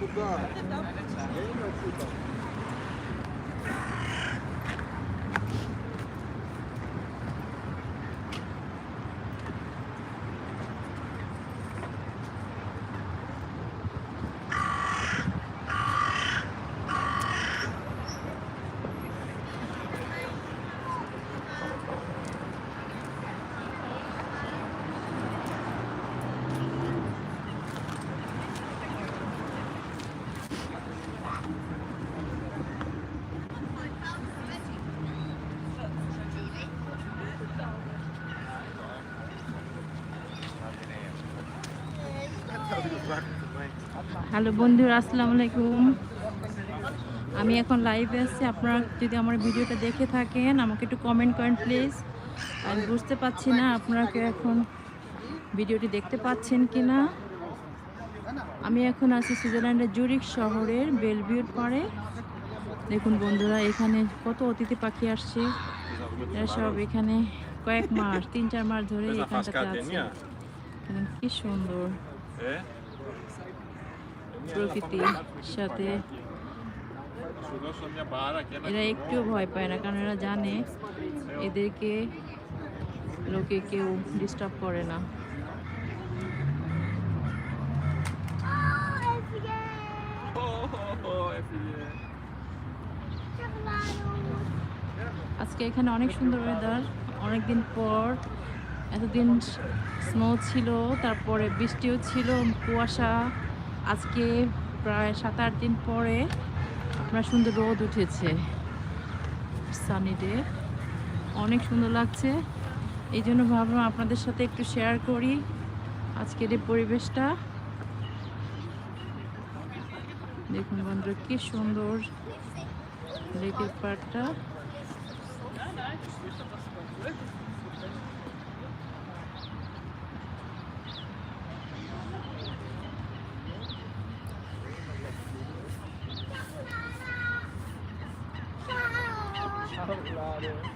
Burada. Gelmiyor burada. Hello বন্ধুরা আসসালামু আলাইকুম। আমি এখন লাইভে আছি। আপনারা যদি আমার ভিডিওটা দেখে থাকেন আমাকে একটু কমেন্ট করেন প্লিজ আমি বুঝতে পারছি না আপনারা এখন ভিডিওটি দেখতে পাচ্ছেন কি না আমি এখন আছি সুইজারল্যান্ডের জুরিক শহরের বেলভিউর পাড়ে। দেখুন বন্ধুরা এখানে কত অতিথি পাখি আসছে। এরা সব এখানে কয়েক মাস তিন চার মাস ধরে এখানটাতে আছে। কি সুন্দর? প্রকৃতির সাথে এরা একটু ভয় পায় না, কারণ এরা জানে এদেরকে লোকে কেউ ডিস্টার্ব করে না। আজকে এখানে অনেক সুন্দর ওয়েদার অনেকদিন পর এতদিন স্নো ছিল, তারপরে বৃষ্টিও ছিল, কুয়াশা। আজকে প্রায় সাত আট দিন পরে আপনার সুন্দর রোদ উঠেছে। সানি ডে অনেক সুন্দর লাগছে। এই জন্য ভাবলাম আপনাদের সাথে একটু শেয়ার করি আজকের এই পরিবেশটা। দেখুন বন্ধুরা, কি সুন্দর লেকের পাড়টা। Colorado